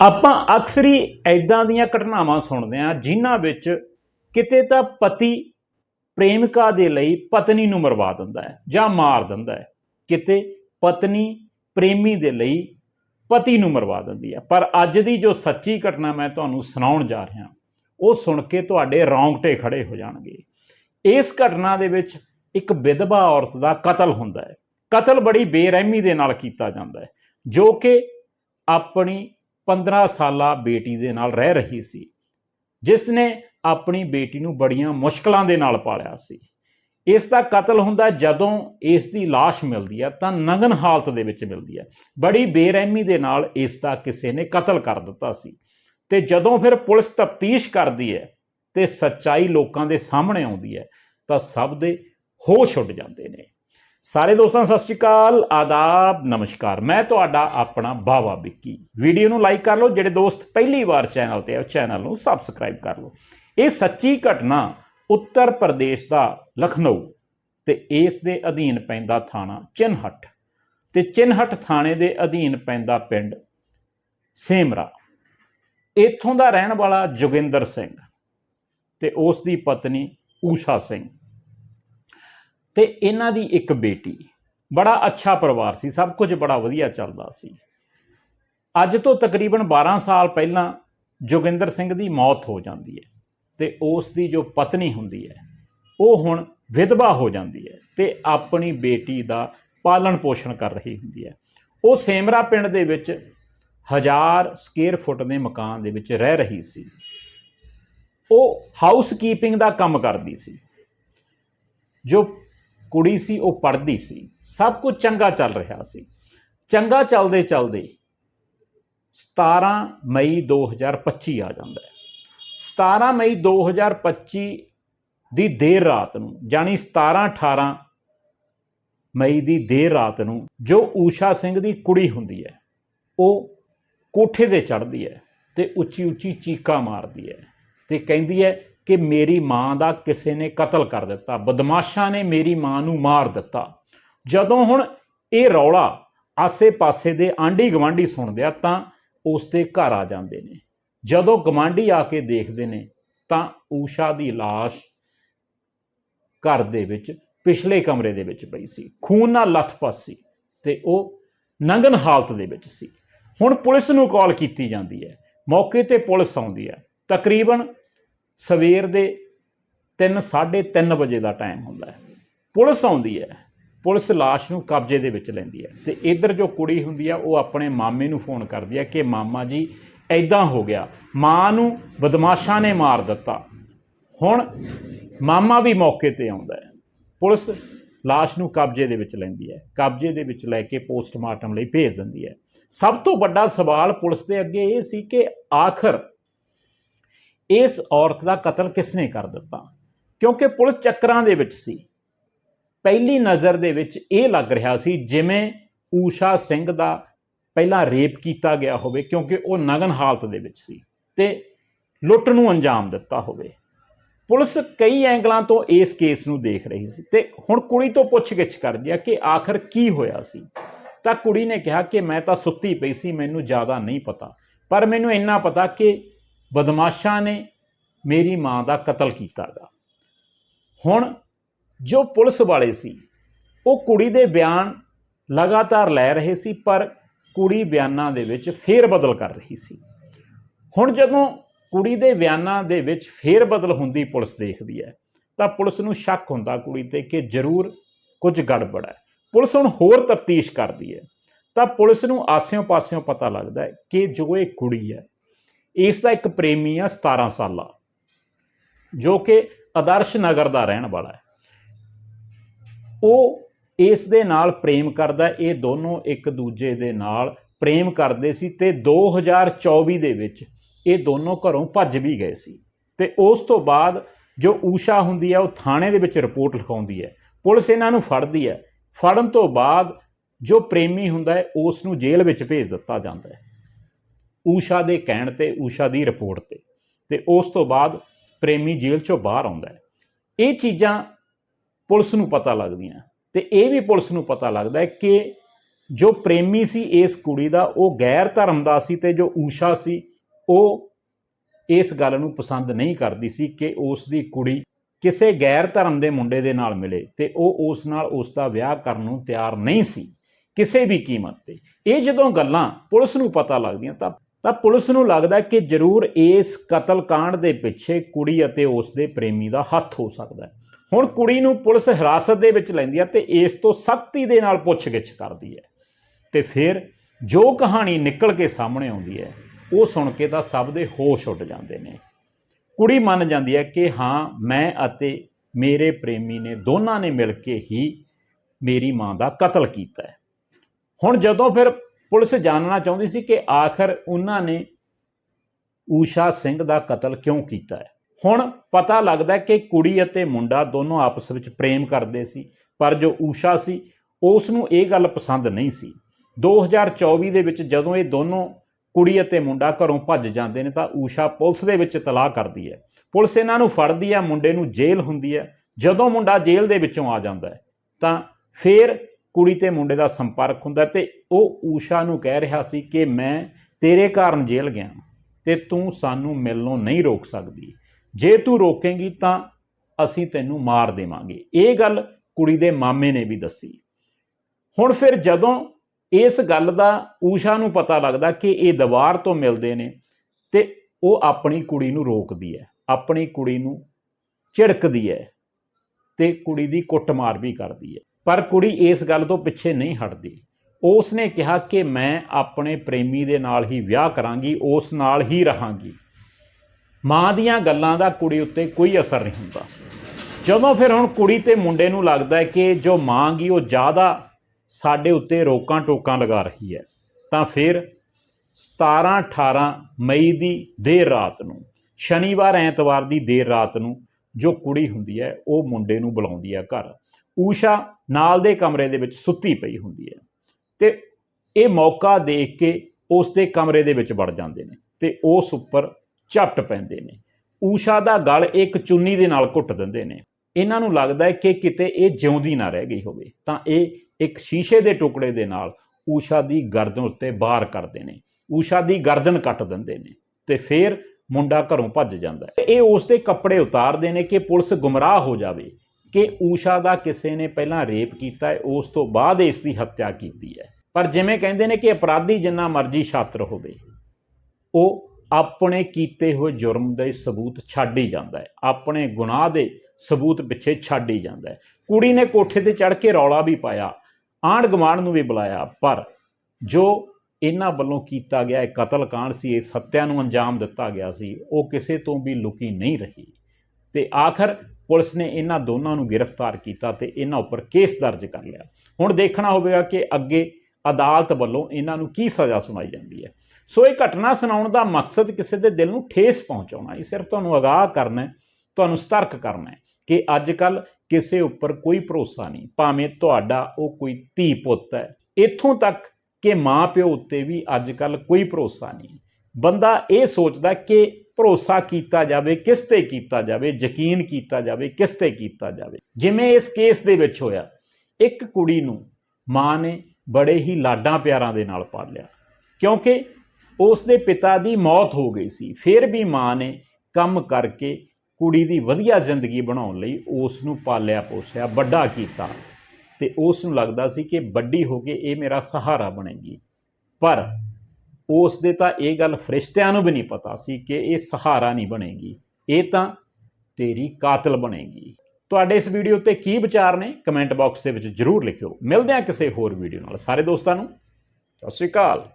ਆਪਾਂ ਅਕਸਰ ਹੀ ਐਦਾਂ ਦੀਆਂ ਘਟਨਾਵਾਂ ਸੁਣਦੇ ਹਾਂ ਜਿਨ੍ਹਾਂ ਵਿੱਚ ਕਿਤੇ ਤਾਂ ਪਤੀ ਪ੍ਰੇਮਿਕਾ ਦੇ ਲਈ ਪਤਨੀ ਨੂੰ ਮਰਵਾ ਦਿੰਦਾ ਹੈ ਜਾਂ ਮਾਰ ਦਿੰਦਾ ਹੈ। ਕਿਤੇ ਪਤਨੀ ਪ੍ਰੇਮੀ ਦੇ ਲਈ ਪਤੀ ਨੂੰ ਮਰਵਾ ਦਿੰਦੀ ਹੈ। ਪਰ ਅੱਜ ਦੀ ਜੋ ਸੱਚੀ ਘਟਨਾ ਮੈਂ ਤੁਹਾਨੂੰ ਸੁਣਾਉਣ ਜਾ ਰਿਹਾ ਉਹ ਸੁਣ ਕੇ ਤੁਹਾਡੇ ਰੌਂਗਟੇ ਖੜੇ ਹੋ ਜਾਣਗੇ। ਇਸ ਘਟਨਾ ਦੇ ਵਿੱਚ ਇੱਕ ਵਿਧਵਾ ਔਰਤ ਦਾ ਕਤਲ ਹੁੰਦਾ ਹੈ। ਕਤਲ ਬੜੀ ਬੇਰਹਿਮੀ ਦੇ ਨਾਲ ਕੀਤਾ ਜਾਂਦਾ ਹੈ, ਜੋ ਕਿ ਆਪਣੀ 15 ਸਾਲਾ ਬੇਟੀ ਦੇ ਨਾਲ ਰਹਿ ਰਹੀ ਸੀ ਜਿਸ ਨੇ ਆਪਣੀ ਬੇਟੀ ਨੂੰ ਬੜੀਆਂ ਮੁਸ਼ਕਲਾਂ ਦੇ ਨਾਲ ਪਾਲਿਆ ਸੀ। ਇਸ ਦਾ ਕਤਲ ਹੁੰਦਾ ਜਦੋਂ ਇਸ ਦੀ লাশ ਮਿਲਦੀ ਹੈ, ਤਾਂ ਨਗਨ ਹਾਲਤ ਦੇ ਵਿੱਚ ਮਿਲਦੀ ਹੈ। ਬੜੀ ਬੇਰਹਿਮੀ ਦੇ ਨਾਲ ਇਸ ਦਾ ਕਿਸੇ ਨੇ ਕਤਲ ਕਰ ਦਿੱਤਾ ਸੀ। ਤੇ ਜਦੋਂ ਫਿਰ ਪੁਲਿਸ ਤਫਤੀਸ਼ ਕਰਦੀ ਹੈ ਤੇ ਸੱਚਾਈ ਲੋਕਾਂ ਦੇ ਸਾਹਮਣੇ ਆਉਂਦੀ ਹੈ, ਤਾਂ ਸਭ ਦੇ ਹੋਸ਼ ਉੱਡ ਜਾਂਦੇ ਨੇ। ਸਾਰੇ ਦੋਸਤਾਂ, ਸਤਿ ਸ਼੍ਰੀ ਅਕਾਲ, ਆਦਾਬ, ਨਮਸਕਾਰ। ਮੈਂ ਤੁਹਾਡਾ ਆਪਣਾ ਬਾਵਾ ਵਿੱਕੀ। ਵੀਡੀਓ ਨੂੰ ਲਾਈਕ ਕਰ ਲਓ, ਜਿਹੜੇ ਦੋਸਤ ਪਹਿਲੀ ਵਾਰ ਚੈਨਲ ਤੇ ਆ, ਚੈਨਲ ਨੂੰ ਸਬਸਕ੍ਰਾਈਬ ਕਰ ਲਓ। ਇਹ ਸੱਚੀ ਘਟਨਾ ਉੱਤਰ ਪ੍ਰਦੇਸ਼ ਦਾ ਲਖਨਊ ਤੇ ਇਸ ਦੇ ਅਧੀਨ ਪੈਂਦਾ ਥਾਣਾ ਚਿਨਹਟ ਤੇ ਚਿਨਹਟ ਥਾਣੇ ਦੇ ਅਧੀਨ ਪੈਂਦਾ ਪਿੰਡ ਸੇਮਰਾ। ਇੱਥੋਂ ਦਾ ਰਹਿਣ ਵਾਲਾ ਜੋਗਿੰਦਰ ਸਿੰਘ ਤੇ ਉਸ ਦੀ ਪਤਨੀ ਊਸ਼ਾ ਸਿੰਘ। ਤੇ ਇਹਨਾਂ ਦੀ ਇੱਕ ਬੇਟੀ। ਬੜਾ ਅੱਛਾ ਪਰਿਵਾਰ ਸੀ, ਸਭ ਕੁਝ ਬੜਾ ਵਧੀਆ ਚੱਲਦਾ ਸੀ। ਅੱਜ ਤੋਂ ਤਕਰੀਬਨ 12 ਸਾਲ ਪਹਿਲਾਂ ਜੋਗਿੰਦਰ ਸਿੰਘ ਦੀ ਮੌਤ ਹੋ ਜਾਂਦੀ ਹੈ ਤੇ ਉਸ ਦੀ ਜੋ ਪਤਨੀ ਹੁੰਦੀ ਹੈ, ਉਹ ਹੁਣ ਵਿਧਵਾ ਹੋ ਜਾਂਦੀ ਹੈ ਤੇ ਆਪਣੀ ਬੇਟੀ ਦਾ ਪਾਲਣ ਪੋਸ਼ਣ ਕਰ ਰਹੀ ਹੁੰਦੀ ਹੈ। ਉਹ ਸੇਮਰਾ ਪਿੰਡ ਦੇ ਵਿੱਚ ਹਜ਼ਾਰ ਸਕੁਅਰ ਫੁੱਟ ਦੇ ਮਕਾਨ ਦੇ ਵਿੱਚ ਰਹਿ ਰਹੀ ਸੀ। ਉਹ ਹਾਊਸ ਕੀਪਿੰਗ ਦਾ ਕੰਮ ਕਰਦੀ ਸੀ। ਜੋ ਕੁੜੀ ਸੀ, ਉਹ ਪੜ੍ਹਦੀ ਸੀ। ਸਭ ਕੁਝ ਚੰਗਾ ਚੱਲ ਰਿਹਾ ਸੀ। ਚੰਗਾ ਚੱਲਦੇ ਚੱਲਦੇ 17 ਮਈ 2025 ਆ ਜਾਂਦਾ ਹੈ। 17 ਮਈ 2025 ਦੀ ਦੇਰ ਰਾਤ ਨੂੰ ਜਾਨੀ 17 18 ਮਈ ਦੀ ਦੇਰ ਰਾਤ ਨੂੰ, ਜੋ ਊਸ਼ਾ ਸਿੰਘ ਦੀ ਕੁੜੀ ਹੁੰਦੀ ਹੈ, ਉਹ ਕੋਠੇ ਤੇ ਚੜ੍ਹਦੀ ਹੈ ਤੇ ਉੱਚੀ ਉੱਚੀ ਚੀਕਾਂ ਮਾਰਦੀ ਹੈ ਤੇ ਕਹਿੰਦੀ ਹੈ ਕਿ ਮੇਰੀ ਮਾਂ ਦਾ ਕਿਸੇ ਨੇ ਕਤਲ ਕਰ ਦਿੱਤਾ, ਬਦਮਾਸ਼ਾਂ ਨੇ ਮੇਰੀ ਮਾਂ ਨੂੰ ਮਾਰ ਦਿੱਤਾ। ਜਦੋਂ ਹੁਣ ਇਹ ਰੌਲਾ ਆਸੇ-ਪਾਸੇ ਦੇ ਆਂਢੀ ਗਵਾਂਢੀ ਸੁਣਦੇ ਆ, ਤਾਂ ਉਸ ਦੇ ਘਰ ਆ ਜਾਂਦੇ ਨੇ। ਜਦੋਂ ਗਵਾਂਢੀ ਆ ਕੇ ਦੇਖਦੇ ਨੇ, ਤਾਂ ਊਸ਼ਾ ਦੀ লাশ ਘਰ ਦੇ ਵਿੱਚ, ਪਿਛਲੇ ਕਮਰੇ ਦੇ ਵਿੱਚ ਪਈ ਸੀ। ਖੂਨ ਨਾਲ ਲੱਥਪੱਥ ਸੀ ਤੇ ਉਹ ਨੰਗਨ ਹਾਲਤ ਦੇ ਵਿੱਚ ਸੀ। ਹੁਣ ਪੁਲਿਸ ਨੂੰ ਕਾਲ ਕੀਤੀ ਜਾਂਦੀ ਹੈ। ਮੌਕੇ ਤੇ ਪੁਲਿਸ ਆਉਂਦੀ ਹੈ। ਤਕਰੀਬਨ ਸਵੇਰ ਦੇ 3:30 ਵਜੇ ਦਾ ਟਾਈਮ ਹੁੰਦਾ ਹੈ ਪੁਲਿਸ ਆਉਂਦੀ ਹੈ ਪੁਲਿਸ লাশ ਨੂੰ ਕਬਜ਼ੇ ਦੇ ਵਿੱਚ ਲੈਂਦੀ ਹੈ ਤੇ ਇੱਧਰ ਜੋ ਕੁੜੀ ਹੁੰਦੀ ਆ ਉਹ ਆਪਣੇ ਮਾਮੇ ਨੂੰ ਫੋਨ ਕਰਦੀ ਹੈ ਕਿ ਮਾਮਾ ਜੀ ਐਦਾਂ ਹੋ ਗਿਆ ਮਾਂ ਨੂੰ ਬਦਮਾਸ਼ਾਂ ਨੇ ਮਾਰ ਦਿੱਤਾ ਹੁਣ ਮਾਮਾ ਵੀ ਮੌਕੇ ਤੇ ਆਉਂਦਾ ਹੈ ਪੁਲਿਸ লাশ ਨੂੰ ਕਬਜ਼ੇ ਦੇ ਵਿੱਚ ਲੈਂਦੀ ਹੈ ਕਬਜ਼ੇ ਦੇ ਵਿੱਚ ਲੈ ਕੇ ਪੋਸਟਮਾਰਟਮ ਲਈ ਭੇਜ ਦਿੰਦੀ ਹੈ ਸਭ ਤੋਂ ਵੱਡਾ ਸਵਾਲ ਪੁਲਿਸ ਦੇ ਅੱਗੇ ਇਹ ਸੀ ਕਿ ਆਖਰ ਇਸ ਔਰਤ ਦਾ ਕਤਲ ਕਿਸਨੇ ਕਰ ਦਿੱਤਾ? ਕਿਉਂਕਿ ਪੁਲਿਸ ਚੱਕਰਾਂ ਦੇ ਵਿੱਚ ਸੀ। ਪਹਿਲੀ ਨਜ਼ਰ ਦੇ ਵਿੱਚ ਇਹ ਲੱਗ ਰਿਹਾ ਸੀ ਜਿਵੇਂ ਊਸ਼ਾ ਸਿੰਘ ਦਾ ਪਹਿਲਾਂ ਰੇਪ ਕੀਤਾ ਗਿਆ ਹੋਵੇ, ਕਿਉਂਕਿ ਉਹ ਨਗਨ ਹਾਲਤ ਦੇ ਵਿੱਚ ਸੀ ਤੇ ਲੁੱਟ ਨੂੰ ਅੰਜਾਮ ਦਿੱਤਾ ਹੋਵੇ। ਪੁਲਿਸ ਕਈ ਐਂਗਲਾਂ ਤੋਂ ਇਸ ਕੇਸ ਨੂੰ ਦੇਖ ਰਹੀ ਸੀ ਤੇ ਹੁਣ ਕੁੜੀ ਤੋਂ ਪੁੱਛਗਿੱਛ ਕਰਦੀ ਆ ਕਿ ਆਖਰ ਕੀ ਹੋਇਆ ਸੀ। ਤਾਂ ਕੁੜੀ ਨੇ ਕਿਹਾ ਕਿ ਮੈਂ ਤਾਂ ਸੁੱਤੀ ਪਈ ਸੀ, ਮੈਨੂੰ ਜ਼ਿਆਦਾ ਨਹੀਂ ਪਤਾ। ਪਰ ਮੈਨੂੰ ਇੰਨਾ ਪਤਾ ਕਿ ਬਦਮਾਸ਼ਾਂ ਨੇ ਮੇਰੀ ਮਾਂ ਦਾ ਕਤਲ ਕੀਤਾਗਾ। ਹੁਣ ਜੋ ਪੁਲਿਸ ਵਾਲੇ ਸੀ, ਉਹ ਕੁੜੀ ਦੇ ਬਿਆਨ ਲਗਾਤਾਰ ਲੈ ਰਹੇ ਸੀ, ਪਰ ਕੁੜੀ ਬਿਆਨਾਂ ਦੇ ਵਿੱਚ ਫੇਰ ਬਦਲ ਕਰ ਰਹੀ ਸੀ। ਹੁਣ ਜਦੋਂ ਕੁੜੀ ਦੇ ਬਿਆਨਾਂ ਦੇ ਵਿੱਚ ਫੇਰ ਬਦਲ ਹੁੰਦੀ ਪੁਲਿਸ ਦੇਖਦੀ ਹੈ, ਤਾਂ ਪੁਲਿਸ ਨੂੰ ਸ਼ੱਕ ਹੁੰਦਾ ਕੁੜੀ ਤੇ ਕਿ ਜ਼ਰੂਰ ਕੁਝ ਗੜਬੜ ਹੈ। ਪੁਲਿਸ ਹੁਣ ਹੋਰ ਤਫਤੀਸ਼ ਕਰਦੀ ਹੈ, ਤਾਂ ਪੁਲਿਸ ਨੂੰ ਆਸਿਓਂ ਪਾਸਿਓਂ ਪਤਾ ਲੱਗਦਾ ਹੈ ਕਿ ਜੋ ਇਹ ਕੁੜੀ ਹੈ ਇਸ ਦਾ ਇੱਕ ਪ੍ਰੇਮੀ ਆ 17 ਸਾਲਾ, ਜੋ ਕਿ ਆਦਰਸ਼ ਨਗਰ ਦਾ ਰਹਿਣ ਵਾਲਾ ਹੈ। ਉਹ ਇਸ ਦੇ ਨਾਲ ਪ੍ਰੇਮ ਕਰਦਾ ਇਹ ਦੋਨੋਂ ਇੱਕ ਦੂਜੇ ਦੇ ਨਾਲ ਪ੍ਰੇਮ ਕਰਦੇ ਸੀ ਤੇ 2024 ਦੇ ਵਿੱਚ ਇਹ ਦੋਨੋਂ ਘਰੋਂ ਭੱਜ ਵੀ ਗਏ ਸੀ। ਤੇ ਉਸ ਤੋਂ ਬਾਅਦ ਜੋ ਊਸ਼ਾ ਹੁੰਦੀ ਹੈ, ਉਹ ਥਾਣੇ ਦੇ ਵਿੱਚ ਰਿਪੋਰਟ ਲਿਖਾਉਂਦੀ ਹੈ। ਪੁਲਿਸ ਇਹਨਾਂ ਨੂੰ ਫੜਦੀ ਹੈ। ਫੜਨ ਤੋਂ ਬਾਅਦ ਜੋ ਪ੍ਰੇਮੀ ਹੁੰਦਾ ਹੈ, ਉਸ ਨੂੰ ਜੇਲ੍ਹ ਵਿੱਚ ਭੇਜ ਦਿੱਤਾ ਜਾਂਦਾ ਹੈ। ਊਸ਼ਾ ਦੇ ਕਹਿਣ ਤੇ, ਊਸ਼ਾ ਦੀ ਰਿਪੋਰਟ ਤੇ। ਤੇ ਉਸ ਤੋਂ ਬਾਅਦ ਪ੍ਰੇਮੀ ਜੇਲ੍ਹ ਚੋਂ ਬਾਹਰ ਆਉਂਦਾ ਹੈ। ਇਹ ਚੀਜ਼ਾਂ ਪੁਲਿਸ ਨੂੰ ਪਤਾ ਲੱਗਦੀਆਂ। ਤੇ ਇਹ ਵੀ ਪੁਲਿਸ ਨੂੰ ਪਤਾ ਲੱਗਦਾ ਹੈ ਕਿ ਜੋ ਪ੍ਰੇਮੀ ਸੀ, ਇਸ ਕੁੜੀ ਦਾ, ਉਹ ਗੈਰ ਧਰਮ ਦਾ ਸੀ ਤੇ ਜੋ ਊਸ਼ਾ ਸੀ, ਉਹ ਇਸ ਗੱਲ ਨੂੰ ਪਸੰਦ ਨਹੀਂ ਕਰਦੀ ਸੀ ਕਿ ਉਸ ਦੀ ਕੁੜੀ ਕਿਸੇ ਗੈਰ ਧਰਮ ਦੇ ਮੁੰਡੇ ਦੇ ਨਾਲ ਮਿਲੇ ਤੇ ਉਹ ਉਸ ਨਾਲ ਉਸ ਦਾ ਵਿਆਹ ਕਰਨ ਨੂੰ ਤਿਆਰ ਨਹੀਂ ਸੀ, ਕਿਸੇ ਵੀ ਕੀਮਤ ਤੇ। ਇਹ ਜਦੋਂ ਗੱਲਾਂ ਪੁਲਿਸ ਨੂੰ ਪਤਾ ਲੱਗਦੀਆਂ ਤਾਂ ਤਾਂ ਪੁਲਿਸ ਨੂੰ ਲੱਗਦਾ ਕਿ ਜ਼ਰੂਰ ਇਸ ਕਤਲकांड ਦੇ ਪਿੱਛੇ ਕੁੜੀ ਅਤੇ ਉਸ ਦੇ ਪ੍ਰੇਮੀ ਦਾ ਹੱਥ ਹੋ ਸਕਦਾ ਹੈ। ਹੁਣ ਕੁੜੀ ਨੂੰ ਪੁਲਿਸ ਹਿਰਾਸਤ ਦੇ ਵਿੱਚ ਲੈਂਦੀ ਹੈ ਤੇ ਇਸ ਤੋਂ ਸਖਤੀ ਦੇ ਨਾਲ ਪੁੱਛਗਿੱਛ ਕਰਦੀ ਹੈ। ਤੇ ਫਿਰ ਜੋ ਕਹਾਣੀ ਨਿਕਲ ਕੇ ਸਾਹਮਣੇ ਆਉਂਦੀ ਹੈ, ਉਹ ਸੁਣ ਕੇ ਤਾਂ ਸਭ ਦੇ ਹੋਸ਼ ਉੱਡ ਜਾਂਦੇ ਨੇ। ਕੁੜੀ ਮੰਨ ਜਾਂਦੀ ਹੈ ਕਿ ਹਾਂ, ਮੈਂ ਅਤੇ ਮੇਰੇ ਪ੍ਰੇਮੀ ਨੇ ਦੋਨਾਂ ਨੇ ਮਿਲ ਕੇ ਹੀ ਮੇਰੀ ਮਾਂ ਦਾ ਕਤਲ ਕੀਤਾ ਹੈ। ਹੁਣ ਜਦੋਂ ਫਿਰ ਪੁਲਿਸ ਜਾਣਨਾ ਚਾਹੁੰਦੀ ਸੀ ਕਿ ਆਖਰ ਉਹਨਾਂ ਨੇ ਊਸ਼ਾ ਸਿੰਘ ਦਾ ਕਤਲ ਕਿਉਂ ਕੀਤਾ ਹੈ। ਹੁਣ ਪਤਾ ਲੱਗਦਾ ਕਿ ਕੁੜੀ ਅਤੇ ਮੁੰਡਾ ਦੋਨੋਂ ਆਪਸ ਵਿੱਚ ਪ੍ਰੇਮ ਕਰਦੇ ਸੀ, ਪਰ ਜੋ ਊਸ਼ਾ ਸੀ ਉਸ ਨੂੰ ਇਹ ਗੱਲ ਪਸੰਦ ਨਹੀਂ ਸੀ। 2024 ਦੇ ਵਿੱਚ ਜਦੋਂ ਇਹ ਦੋਨੋਂ ਕੁੜੀ ਅਤੇ ਮੁੰਡਾ ਘਰੋਂ ਭੱਜ ਜਾਂਦੇ ਨੇ ਤਾਂ ਊਸ਼ਾ ਪੁਲਿਸ ਦੇ ਵਿੱਚ ਤਲਾਹ ਕਰਦੀ ਹੈ। ਪੁਲਿਸ ਇਹਨਾਂ ਨੂੰ ਫੜਦੀ ਹੈ, ਮੁੰਡੇ ਨੂੰ ਜੇਲ੍ਹ ਹੁੰਦੀ ਹੈ। ਜਦੋਂ ਮੁੰਡਾ ਜੇਲ੍ਹ ਦੇ ਵਿੱਚੋਂ ਆ ਜਾਂਦਾ ਹੈ, ਤਾਂ ਫਿਰ ਕੁੜੀ ਤੇ ਮੁੰਡੇ ਦਾ ਸੰਪਰਕ ਹੁੰਦਾ ਹੈ ਤੇ ਉਹ ਊਸ਼ਾ ਨੂੰ ਕਹਿ ਰਿਹਾ ਸੀ ਕਿ ਮੈਂ ਤੇਰੇ ਕਾਰਨ ਜੇਲ੍ਹ ਗਿਆ ਤੇ ਤੂੰ ਸਾਨੂੰ ਮਿਲਣੋਂ ਨਹੀਂ ਰੋਕ ਸਕਦੀ। ਜੇ ਤੂੰ ਰੋਕੇਂਗੀ ਤਾਂ ਅਸੀਂ ਤੈਨੂੰ ਮਾਰ ਦੇਵਾਂਗੇ। ਇਹ ਗੱਲ ਕੁੜੀ ਦੇ ਮਾਮੇ ਨੇ ਵੀ ਦੱਸੀ। ਹੁਣ ਫਿਰ ਜਦੋਂ ਇਸ ਗੱਲ ਦਾ ਊਸ਼ਾ ਨੂੰ ਪਤਾ ਲੱਗਦਾ ਕਿ ਇਹ ਦੀਵਾਰ ਤੋਂ ਮਿਲਦੇ ਨੇ ਤੇ ਉਹ ਆਪਣੀ ਕੁੜੀ ਨੂੰ ਰੋਕਦੀ ਹੈ, ਆਪਣੀ ਕੁੜੀ ਨੂੰ ਝਿੜਕਦੀ ਹੈ ਤੇ ਕੁੜੀ ਦੀ ਕੁੱਟਮਾਰ ਵੀ ਕਰਦੀ ਹੈ। ਪਰ ਕੁੜੀ ਇਸ ਗੱਲ ਤੋਂ ਪਿੱਛੇ ਨਹੀਂ ਹਟਦੀ। ਉਸ ਨੇ ਕਿਹਾ ਕਿ ਮੈਂ ਆਪਣੇ ਪ੍ਰੇਮੀ ਦੇ ਨਾਲ ਹੀ ਵਿਆਹ ਕਰਾਂਗੀ, ਉਸ ਨਾਲ ਹੀ ਰਹਾਂਗੀ। ਮਾਂ ਦੀਆਂ ਗੱਲਾਂ ਦਾ ਕੁੜੀ ਉੱਤੇ ਕੋਈ ਅਸਰ ਨਹੀਂ ਹੁੰਦਾ। ਜਦੋਂ ਫਿਰ ਹੁਣ ਕੁੜੀ ਤੇ ਮੁੰਡੇ ਨੂੰ ਲੱਗਦਾ ਹੈ ਕਿ ਜੋ ਮਾਂ ਗੀ ਉਹ ਜ਼ਿਆਦਾ ਸਾਡੇ ਉੱਤੇ ਰੋਕਾਂ ਟੋਕਾਂ ਲਗਾ ਰਹੀ ਹੈ, ਤਾਂ ਫਿਰ 17 18 ਮਈ ਦੀ ਦੇਰ ਰਾਤ ਨੂੰ, ਸ਼ਨੀਵਾਰ ਐਤਵਾਰ ਦੀ ਦੇਰ ਰਾਤ ਨੂੰ ਜੋ ਕੁੜੀ ਹੁੰਦੀ ਹੈ, ਉਹ ਮੁੰਡੇ ਨੂੰ ਬੁਲਾਉਂਦੀ ਹੈ ਘਰ। ਊਸ਼ਾ ਨਾਲ ਦੇ ਕਮਰੇ ਦੇ ਵਿੱਚ ਸੁੱਤੀ ਪਈ ਹੁੰਦੀ ਹੈ ਤੇ ਇਹ ਮੌਕਾ ਦੇਖ ਕੇ ਉਸ ਦੇ ਕਮਰੇ ਦੇ ਵਿੱਚ ਵੜ ਜਾਂਦੇ ਨੇ ਤੇ ਉਸ ਉੱਪਰ ਝਪਟ ਪੈਂਦੇ ਨੇ। ਊਸ਼ਾ ਦਾ ਗਲ ਇੱਕ ਚੁੰਨੀ ਦੇ ਨਾਲ ਘੁੱਟ ਦਿੰਦੇ ਨੇ। ਇਹਨਾਂ ਨੂੰ ਲੱਗਦਾ ਹੈ ਕਿ ਕਿਤੇ ਇਹ ਜਿਉਂਦੀ ਨਾ ਰਹਿ ਗਈ ਹੋਵੇ। ਤਾਂ ਇਹ ਇੱਕ ਸ਼ੀਸ਼ੇ ਦੇ ਟੁਕੜੇ ਦੇ ਨਾਲ ਊਸ਼ਾ ਦੀ ਗਰਦਨ ਉੱਤੇ ਬਾਹਰ ਕਰਦੇ ਨੇ। ਊਸ਼ਾ ਦੀ ਗਰਦਨ ਕੱਟ ਦਿੰਦੇ ਨੇ ਤੇ ਫਿਰ ਮੁੰਡਾ ਘਰੋਂ ਭੱਜ ਜਾਂਦਾ ਹੈ। ਇਹ ਉਸ ਦੇ ਕੱਪੜੇ ਉਤਾਰਦੇ ਨੇ ਕਿ ਪੁਲਿਸ ਗੁੰਮਰਾਹ ਹੋ ਜਾਵੇ। ਕਿ ਊਸ਼ਾ ਦਾ ਕਿਸੇ ਨੇ ਪਹਿਲਾਂ ਰੇਪ ਕੀਤਾ ਹੈ, ਉਸ ਤੋਂ ਬਾਅਦ ਇਸ ਦੀ ਹੱਤਿਆ ਕੀਤੀ ਹੈ। ਪਰ ਜਿਵੇਂ ਕਹਿੰਦੇ ਨੇ ਕਿ ਅਪਰਾਧੀ ਜਿੰਨਾ ਮਰਜ਼ੀ ਛਾਤਰ ਹੋਵੇ, ਉਹ ਆਪਣੇ ਕੀਤੇ ਹੋਏ ਜੁਰਮ ਦੇ ਸਬੂਤ ਛੱਡ ਹੀ ਜਾਂਦਾ ਹੈ। ਆਪਣੇ ਗੁਨਾਹ ਦੇ ਸਬੂਤ ਪਿੱਛੇ ਛੱਡ ਹੀ ਜਾਂਦਾ ਹੈ। ਕੁੜੀ ਨੇ ਕੋਠੇ ਤੇ ਚੜ੍ਹ ਕੇ ਰੌਲਾ ਵੀ ਪਾਇਆ, ਆਂਢ ਗੁਆਂਢ ਨੂੰ ਵੀ ਬੁਲਾਇਆ, ਪਰ ਜੋ ਇਹਨਾਂ ਵੱਲੋਂ ਕੀਤਾ ਗਿਆ ਇਹ ਕਤਲकांड ਸੀ, ਇਸ ਹੱਤਿਆ ਨੂੰ ਅੰਜਾਮ ਦਿੱਤਾ ਗਿਆ ਸੀ, ਉਹ ਕਿਸੇ ਤੋਂ ਵੀ ਲੁਕੀ ਨਹੀਂ ਰਹੀ। ਤੇ ਆਖਰ ਪੁਲਿਸ ਨੇ ਇਹਨਾਂ ਦੋਨਾਂ ਨੂੰ ਗ੍ਰਿਫਤਾਰ ਕੀਤਾ ਤੇ ਇਹਨਾਂ ਉੱਪਰ ਕੇਸ ਦਰਜ ਕਰ ਲਿਆ। ਹੁਣ ਦੇਖਣਾ ਹੋਵੇਗਾ ਕਿ ਅੱਗੇ ਅਦਾਲਤ ਵੱਲੋਂ ਇਹਨਾਂ ਨੂੰ ਕੀ ਸਜ਼ਾ ਸੁਣਾਈ ਜਾਂਦੀ ਹੈ। ਸੋ ਇਹ ਘਟਨਾ ਸੁਣਾਉਣ ਦਾ ਮਕਸਦ ਕਿਸੇ ਦੇ ਦਿਲ ਨੂੰ ਠੇਸ ਪਹੁੰਚਾਉਣਾ ਇਹ ਸਿਰਫ ਤੁਹਾਨੂੰ ਅਗਾਹ ਕਰਨਾ ਹੈ, ਤੁਹਾਨੂੰ ਸਤਰਕ ਕਰਨਾ ਹੈ ਕਿ ਅੱਜ ਕੱਲ ਕਿਸੇ ਉੱਪਰ ਕੋਈ ਭਰੋਸਾ ਨਹੀਂ, ਭਾਵੇਂ ਤੁਹਾਡਾ ਉਹ ਕੋਈ ਧੀ ਪੁੱਤ ਹੈ। ਇੱਥੋਂ ਤੱਕ ਕਿ ਮਾਂ ਪਿਓ ਉੱਤੇ ਵੀ ਅੱਜ ਕੱਲ ਕੋਈ ਭਰੋਸਾ ਨਹੀਂ। ਬੰਦਾ ਇਹ ਸੋਚਦਾ ਕਿ ਭਰੋਸਾ ਕੀਤਾ ਜਾਵੇ, ਕਿਸ ਤੇ ਕੀਤਾ ਜਾਵੇ, ਯਕੀਨ ਕੀਤਾ ਜਾਵੇ, ਕਿਸ ਤੇ ਕੀਤਾ ਜਾਵੇ। ਜਿਵੇਂ ਇਸ ਕੇਸ ਦੇ ਵਿੱਚ ਹੋਇਆ, ਇੱਕ ਕੁੜੀ ਨੂੰ ਮਾਂ ਨੇ ਬੜੇ ਹੀ ਲਾਡਾਂ ਪਿਆਰਾਂ ਦੇ ਨਾਲ ਪਾਲਿਆ, ਕਿਉਂਕਿ ਉਸ ਦੇ ਪਿਤਾ ਦੀ ਮੌਤ ਹੋ ਗਈ ਸੀ। ਫਿਰ ਵੀ ਮਾਂ ਨੇ ਕੰਮ ਕਰਕੇ ਕੁੜੀ ਦੀ ਵਧੀਆ ਜ਼ਿੰਦਗੀ ਬਣਾਉਣ ਲਈ ਉਸ ਨੂੰ ਪਾਲਿਆ, ਪੋਸਿਆ, ਵੱਡਾ ਕੀਤਾ ਤੇ ਉਸ ਨੂੰ ਲੱਗਦਾ ਸੀ ਕਿ ਵੱਡੀ ਹੋ ਕੇ ਇਹ ਮੇਰਾ ਸਹਾਰਾ ਬਣੇਗੀ। ਪਰ ਉਸ ਦੇ ਤਾਂ ਇਹ ਗੱਲ ਫਰਿਸ਼ਤਿਆਂ ਨੂੰ ਵੀ ਨਹੀਂ ਪਤਾ ਸੀ ਕਿ ਇਹ ਸਹਾਰਾ ਨਹੀਂ ਬਣੇਗੀ। ਇਹ ਤਾਂ ਤੇਰੀ ਕਾਤਲ ਬਣੇਗੀ। ਤੁਹਾਡੇ ਇਸ ਵੀਡੀਓ ਤੇ ਕੀ ਵਿਚਾਰ ਨੇ? ਕਮੈਂਟ ਬਾਕਸ ਦੇ ਵਿੱਚ ਜਰੂਰ ਲਿਖਿਓ। ਮਿਲਦੇ ਹਾਂ ਕਿਸੇ ਹੋਰ ਵੀਡੀਓ ਨਾਲ। ਸਾਰੇ ਦੋਸਤਾਂ ਨੂੰ, ਸਤਿ ਸ਼੍ਰੀ ਅਕਾਲ।